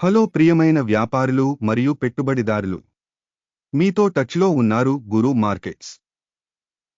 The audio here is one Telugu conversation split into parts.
హలో ప్రియమైన వ్యాపారులు మరియు పెట్టుబడిదారులు. మీతో టచ్లో ఉన్నారు గురు మార్కెట్స్.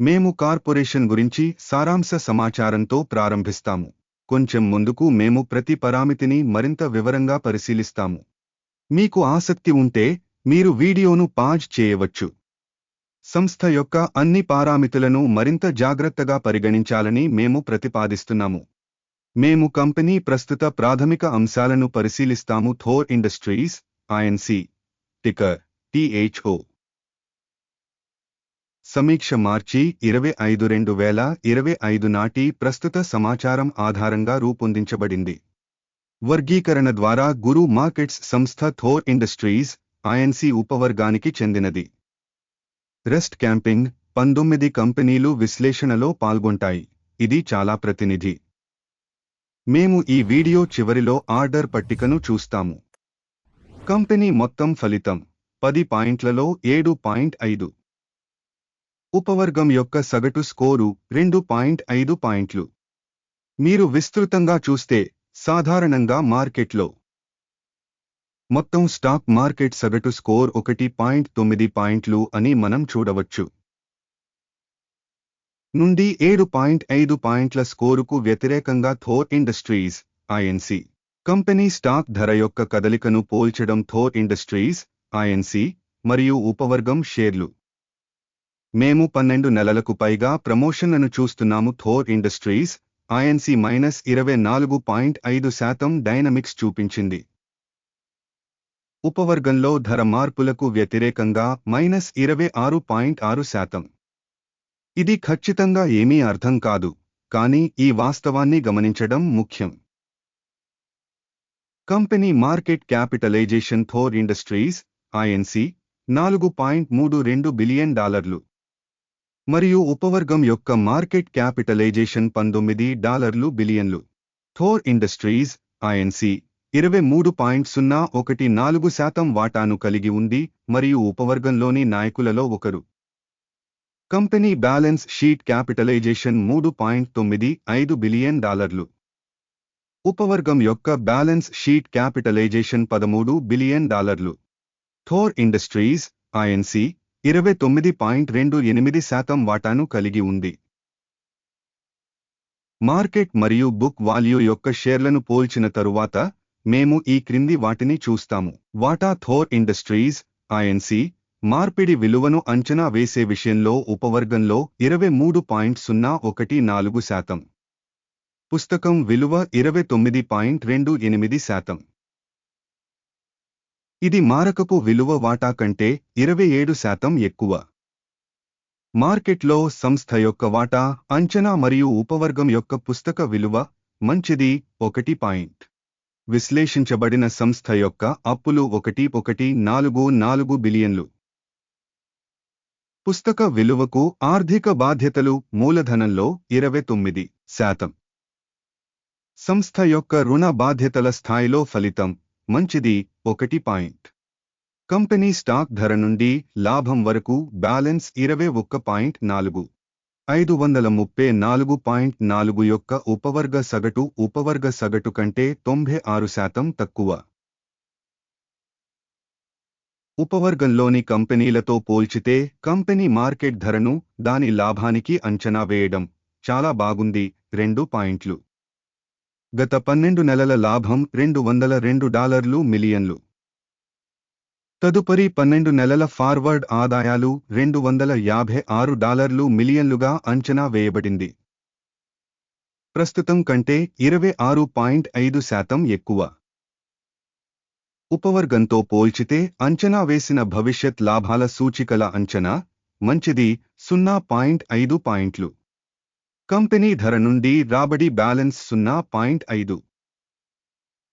మేము కార్పొరేషన్ గురించి సారాంశ సమాచారంతో ప్రారంభిస్తాము. కొంచెం ముందుకు మేము ప్రతి పరామితిని మరింత వివరంగా పరిశీలిస్తాము. మీకు ఆసక్తి ఉంటే మీరు వీడియోను పాజ్ చేయవచ్చు. సంస్థ యొక్క అన్ని పారామితులను మరింత జాగ్రత్తగా పరిగణించాలని మేము ప్రతిపాదిస్తున్నాము. మేము కంపెనీ ప్రస్తుత ప్రాథమిక అంశాలను పరిశీలిస్తాము. Thor Industries INC ticker THO సమీక్ష మార్చి ఇరవై ఐదు రెండు వేల ఇరవై ఐదు నాటి ప్రస్తుత సమాచారం ఆధారంగా రూపొందించబడింది. వర్గీకరణ ద్వారా గురు మార్కెట్స్ సంస్థ థోర్ ఇండస్ట్రీస్ ఐఎన్సి ఉపవర్గానికి చెందినది. రెస్ట్ క్యాంపింగ్ పంతొమ్మిది కంపెనీలు విశ్లేషణలో పాల్గొంటాయి. ఇది చాలా ప్రతినిధి. మేము ఈ వీడియో చివరిలో ఆర్డర్ పట్టికను చూస్తాము. కంపెనీ మొత్తం ఫలితం పది పాయింట్లలో ఏడు పాయింట్ ఐదు. ఉపవర్గం యొక్క సగటు స్కోరు రెండు పాయింట్ ఐదు పాయింట్లు. మీరు విస్తృతంగా చూస్తే సాధారణంగా మార్కెట్లో మొత్తం స్టాక్ మార్కెట్ సగటు స్కోర్ ఒకటి పాయింట్ తొమ్మిది పాయింట్లు అని మనం చూడవచ్చు. నుండి ఏడు పాయింట్ ఐదు పాయింట్ల స్కోరుకు వ్యతిరేకంగా Thor Industries INC company stock ధర యొక్క కదలికను పోల్చడం థోర్ ఇండస్ట్రీస్ ఐఎన్సి మరియు ఉపవర్గం షేర్లు. మేము పన్నెండు నెలలకు పైగా ప్రమోషన్లను చూస్తున్నాము థోర్ ఇండస్ట్రీస్ ఐఎన్సి మైనస్ ఇరవై నాలుగు పాయింట్ ఐదు శాతం డైనమిక్స్ చూపించింది. ఉపవర్గంలో ధర మార్పులకు వ్యతిరేకంగా మైనస్ ఇరవై ఆరు పాయింట్ ఆరు శాతం. ఇది ఖచ్చితంగా ఏమీ అర్థం కాదు కానీ ఈ వాస్తవాన్ని గమనించడం ముఖ్యం. Company market capitalisation Thor Industries INC నాలుగు పాయింట్ మూడు రెండు బిలియన్ డాలర్లు. మరియు ఉపవర్గం యొక్క మార్కెట్ క్యాపిటలైజేషన్ పంతొమ్మిది డాలర్లు బిలియన్లు. థోర్ ఇండస్ట్రీస్ ఐఎన్సి ఇరవై మూడు పాయింట్ సున్నా ఒకటి నాలుగు శాతం వాటాను కలిగి ఉంది మరియు ఉపవర్గంలోని నాయకులలో ఒకరు. కంపెనీ బ్యాలెన్స్ షీట్ క్యాపిటలైజేషన్ మూడు పాయింట్ తొమ్మిది ఐదు బిలియన్ డాలర్లు. ఉపవర్గం యొక్క బ్యాలెన్స్ షీట్ క్యాపిటలైజేషన్ పదమూడు బిలియన్ డాలర్లు. థోర్ ఇండస్ట్రీస్ ఐఎన్సి ఇరవై తొమ్మిది పాయింట్ రెండు ఎనిమిది శాతం వాటాను కలిగి ఉంది. మార్కెట్ మరియు బుక్ వాల్యూ యొక్క షేర్లను పోల్చిన తరువాత మేము ఈ క్రింది వాటిని చూస్తాము. వాటా థోర్ ఇండస్ట్రీస్ ఐఎన్సి మార్పిడి విలువను అంచనా వేసే విషయంలో ఉపవర్గంలో ఇరవై మూడు పాయింట్ సున్నా ఒకటి నాలుగు శాతం. పుస్తకం విలువ ఇరవై తొమ్మిది పాయింట్ రెండు ఎనిమిది శాతం. ఇది మారకపు విలువ వాటా కంటే ఇరవై ఏడు శాతం ఎక్కువ. మార్కెట్లో సంస్థ యొక్క వాటా అంచనా మరియు ఉపవర్గం యొక్క పుస్తక విలువ మంచిది ఒకటి పాయింట్. విశ్లేషించబడిన సంస్థ యొక్క అప్పులు ఒకటి ఒకటి నాలుగు నాలుగు బిలియన్లు. పుస్తక విలువకు ఆర్థిక బాధ్యతలు మూలధనంలో ఇరవై తొమ్మిది శాతం. సంస్థ యొక్క రుణ బాధ్యతల స్థాయిలో ఫలితం మంచిది ఒకటి పాయింట్. కంపెనీ స్టాక్ ధర నుండి లాభం వరకు బ్యాలెన్స్ ఇరవై ఒక్క పాయింట్ నాలుగు. ఐదు వందల ముప్పై నాలుగు పాయింట్ నాలుగు యొక్క ఉపవర్గ సగటు ఉపవర్గ సగటు కంటే తొంభై ఆరు శాతం తక్కువ. ఉపవర్గంలోని కంపెనీలతో పోల్చితే కంపెనీ మార్కెట్ ధరను దాని లాభానికి అంచనా వేయడం చాలా బాగుంది. రెండు పాయింట్లు. గత పన్నెండు నెలల లాభం రెండు వందల రెండు డాలర్లు మిలియన్లు. తదుపరి పన్నెండు నెలల ఫార్వర్డ్ ఆదాయాలు రెండు వందల యాభై ఆరు డాలర్లు మిలియన్లుగా అంచనా వేయబడింది. ప్రస్తుతం కంటే ఇరవై ఆరు పాయింట్ ఐదు శాతం ఎక్కువ. ఉపవర్గంతో పోల్చితే అంచనా వేసిన భవిష్యత్ లాభాల సూచికల అంచనా మంచిది సున్నా పాయింట్ ఐదు పాయింట్లు. కంపెనీ ధర నుండి రాబడి బ్యాలెన్స్ సున్నా పాయింట్ ఐదు.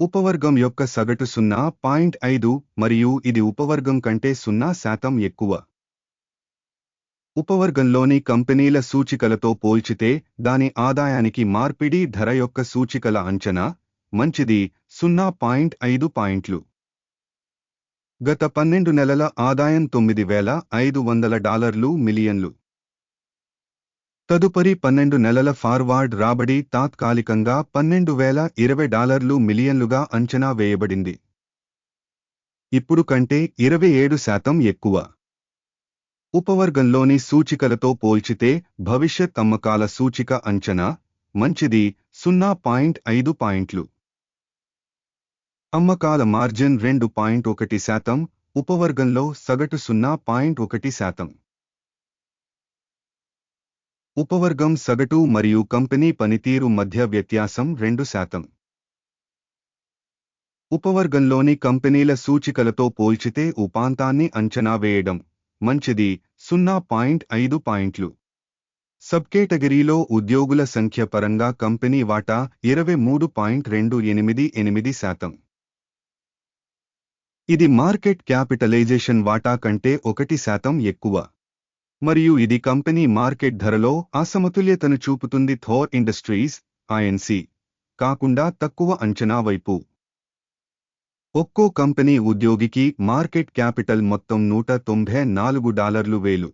ఉపవర్గం యొక్క సగటు సున్నా పాయింట్ ఐదు మరియు ఇది ఉపవర్గం కంటే సున్నా శాతం ఎక్కువ. ఉపవర్గంలోని కంపెనీల సూచికలతో పోల్చితే దాని ఆదాయానికి మార్పిడి ధర యొక్క సూచికల అంచనా మంచిది సున్నా పాయింట్ ఐదు పాయింట్లు. గత పన్నెండు నెలల ఆదాయం తొమ్మిది వేల ఐదు వందల డాలర్లు మిలియన్లు. తదుపరి పన్నెండు నెలల ఫార్వార్డ్ రాబడి తాత్కాలికంగా పన్నెండు వేల ఇరవై డాలర్లు మిలియన్లుగా అంచనా వేయబడింది. ఇప్పుడు కంటే ఇరవై ఏడు శాతం ఎక్కువ. ఉపవర్గంలోని సూచికలతో పోల్చితే భవిష్యత్ అమ్మకాల సూచిక అంచనా మంచిది సున్నా పాయింట్ ఐదు పాయింట్లు. అమ్మకాల మార్జిన్ రెండు పాయింట్ ఒకటి శాతం ఉపవర్గంలో సగటు సున్నా పాయింట్ ఒకటి శాతం. ఉపవర్గం సగటు మరియు కంపెనీ పనితీరు మధ్య వ్యత్యాసం రెండు శాతం. ఉపవర్గంలోని కంపెనీల సూచికలతో పోల్చితే ఉపాంతాన్ని అంచనా వేయడం మంచిది సున్నా పాయింట్ ఐదు పాయింట్లు. సబ్కేటగిరీలో ఉద్యోగుల సంఖ్య పరంగా కంపెనీ వాటా ఇరవై మూడు పాయింట్ రెండు ఎనిమిది ఎనిమిది శాతం. ఇది మార్కెట్ క్యాపిటలైజేషన్ వాటా కంటే ఒకటి శాతం ఎక్కువ. మరియు ఇది కంపెనీ మార్కెట్ ధరలో అసమతుల్యతను చూపుతుంది. థోర్ ఇండస్ట్రీస్ ఐఎన్సి కాకుండా తక్కువ అంచనా వైపు. ఒక్కో కంపెనీ ఉద్యోగికి మార్కెట్ క్యాపిటల్ మొత్తం నూట తొంభై నాలుగు డాలర్లు వేలు.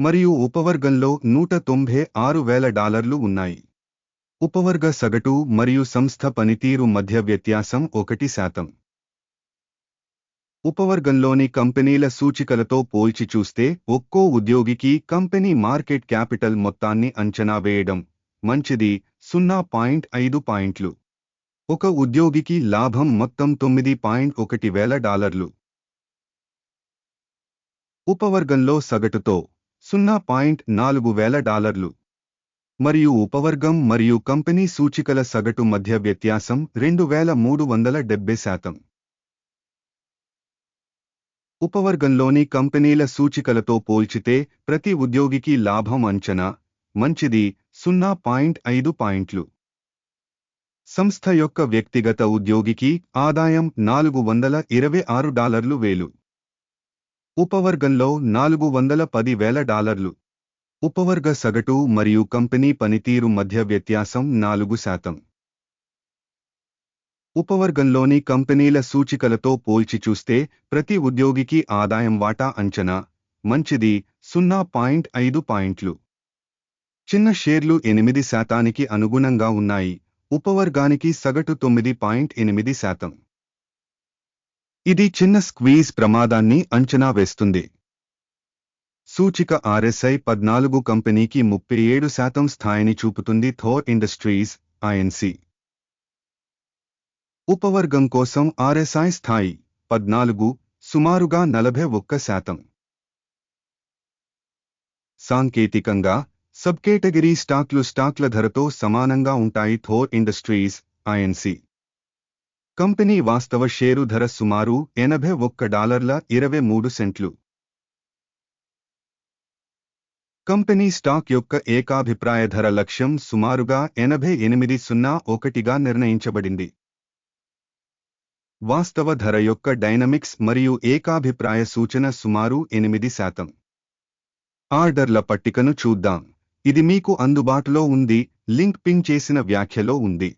మరియు ఉపవర్గంలో నూట తొంభై ఆరు వేల డాలర్లు ఉన్నాయి. ఉపవర్గ సగటు మరియు సంస్థ పనితీరు మధ్య వ్యత్యాసం ఒకటి శాతం. ఉపవర్గంలోని కంపెనీల సూచికలతో పోల్చి చూస్తే ఒక్కో ఉద్యోగికి కంపెనీ మార్కెట్ క్యాపిటల్ మొత్తాన్ని అంచనా వేయడం మంచిది సున్నా పాయింట్ ఐదు పాయింట్లు. ఒక ఉద్యోగికి లాభం మొత్తం తొమ్మిది పాయింట్ ఒకటి వేల డాలర్లు. ఉపవర్గంలో సగటుతో సున్నా పాయింట్ నాలుగు వేల డాలర్లు. మరియు ఉపవర్గం మరియు కంపెనీ సూచికల సగటు మధ్య వ్యత్యాసం రెండు వేల మూడు వందల డెబ్బై శాతం. ఉపవర్గంలోని కంపెనీల సూచికలతో పోల్చితే ప్రతి ఉద్యోగికి లాభం అంచనా మంచిది సున్నా పాయింట్ ఐదు పాయింట్లు. సంస్థ యొక్క వ్యక్తిగత ఉద్యోగికి ఆదాయం నాలుగు వందల ఇరవై ఆరు డాలర్లు వేలు. ఉపవర్గంలో నాలుగు వందల పది వేల డాలర్లు. ఉపవర్గ సగటు మరియు కంపెనీ పనితీరు మధ్య వ్యత్యాసం నాలుగు శాతం. ఉపవర్గంలోని కంపెనీల సూచికలతో పోల్చి చూస్తే ప్రతి ఉద్యోగికి ఆదాయం వాటా అంచనా. మంచిది సున్నా పాయింట్ ఐదు పాయింట్లు. చిన్న షేర్లు ఎనిమిది శాతానికి అనుగుణంగా ఉన్నాయి. ఉపవర్గానికి సగటు తొమ్మిది పాయింట్ ఎనిమిది శాతం. ఇది చిన్న స్క్వీజ్ ప్రమాదాన్ని అంచనా వేస్తుంది. సూచిక ఆర్ఎస్ఐ పద్నాలుగు కంపెనీకి ముప్పై ఏడు శాతం స్థాయిని చూపుతుంది థోర్ ఇండస్ట్రీస్ ఐఎన్సీ ఉపవర్గం కోసం ఆర్ఎస్ఐ స్థాయి పద్నాలుగు సుమారుగా నలభై ఒక్క శాతం. సాంకేతికంగా సబ్ కేటగిరీ స్టాక్లు స్టాక్ల ధరతో సమానంగా ఉంటాయి థోర్ ఇండస్ట్రీస్ ఐఎన్సి. కంపెనీ వాస్తవ షేరు ధర సుమారు ఎనభై ఒక్క డాలర్ల ఇరవై మూడు సెంట్లు. కంపెనీ స్టాక్ యొక్క ఏకాభిప్రాయ ధర లక్ష్యం సుమారుగా ఎనభై ఎనిమిది సున్నా ఒకటిగా నిర్ణయించబడింది. వాస్తవ ధర యొక్క డైనమిక్స్ మరియు ఏకాభిప్రాయ సూచన సుమారు ఎనిమిది శాతం. ఆర్డర్ల పట్టికను చూద్దాం. ఇది మీకు అందుబాటులో ఉంది లింక్ పింగ్ చేసిన వ్యాఖ్యలో ఉంది.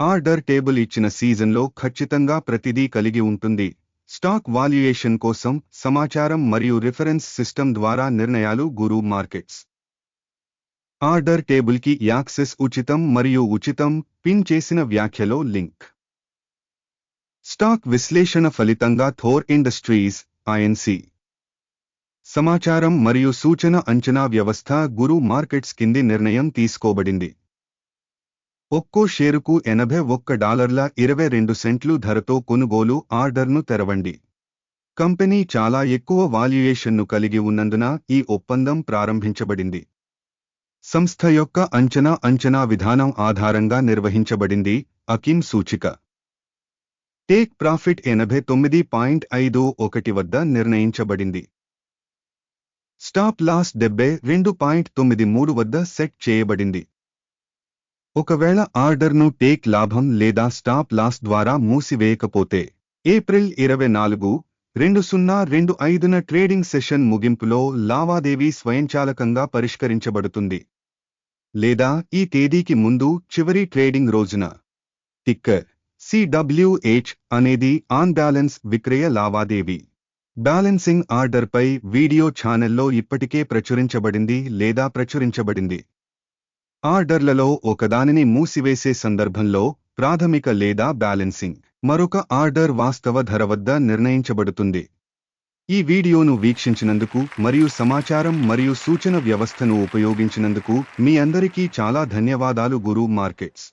ఆర్డర్ టేబుల్ ఇచ్చిన సీజన్లో ఖచ్చితంగా ప్రతిదీ కలిగి ఉంటుంది. స్టాక్ వాల్యుయేషన్ కోసం సమాచారం మరియు రిఫరెన్స్ సిస్టమ్ ద్వారా నిర్ణయాలు గురు మార్కెట్స్. ఆర్డర్ టేబుల్కి యాక్సెస్ ఉచితం మరియు ఉచితం పిన్ చేసిన వ్యాఖ్యలో లింక్. స్టాక్ విశ్లేషణ ఫలితంగా థోర్ ఇండస్ట్రీస్ ఐఎన్సి సమాచారం మరియు సూచన అంచనా వ్యవస్థ గురు మార్కెట్స్ కింది నిర్ణయం తీసుకోబడింది. ఒక్కో షేరుకు ఎనభై ఒక్క డాలర్ల ఇరవై రెండు సెంట్లు ధరతో కొనుగోలు ఆర్డర్ను తెరవండి. కంపెనీ చాలా ఎక్కువ వాల్యుయేషన్ను కలిగి ఉన్నందున ఈ ఒప్పందం ప్రారంభించబడింది. సంస్థ యొక్క అంచనా అంచనా విధానం ఆధారంగా నిర్వహించబడింది అకిమ్ సూచిక. టేక్ ప్రాఫిట్ ఎనభై తొమ్మిది పాయింట్ ఐదు ఒకటి వద్ద నిర్ణయించబడింది. స్టాప్ లాస్ డెబ్బై రెండు పాయింట్ తొమ్మిది మూడు వద్ద సెట్ చేయబడింది. ఒకవేళ ఆర్డర్ను టేక్ లాభం లేదా స్టాప్ లాస్ ద్వారా మూసివేయకపోతే ఏప్రిల్ ఇరవై నాలుగు రెండు సున్నా రెండు ఐదున ట్రేడింగ్ సెషన్ ముగింపులో లావాదేవీ స్వయంచాలకంగా పరిష్కరించబడుతుంది. లేదా ఈ తేదీకి ముందు చివరి ట్రేడింగ్ రోజున. టిక్కర్ సిడబ్ల్యూహెచ్ అనేది ఆన్ బ్యాలెన్స్ విక్రయ లావాదేవీ. బ్యాలెన్సింగ్ ఆర్డర్పై వీడియో ఛానల్లో ఇప్పటికే ప్రచురించబడింది లేదా ప్రచురించబడింది. ఆర్డర్లలో ఒకదానిని మూసివేసే సందర్భంలో ప్రాథమిక లేదా బ్యాలెన్సింగ్ మరొక ఆర్డర్ వాస్తవ ధర వద్ద నిర్ణయించబడుతుంది. ఈ వీడియోను వీక్షించినందుకు మరియు సమాచారం మరియు సూచన వ్యవస్థను ఉపయోగించినందుకు మీ అందరికీ చాలా ధన్యవాదాలు గురు మార్కెట్స్.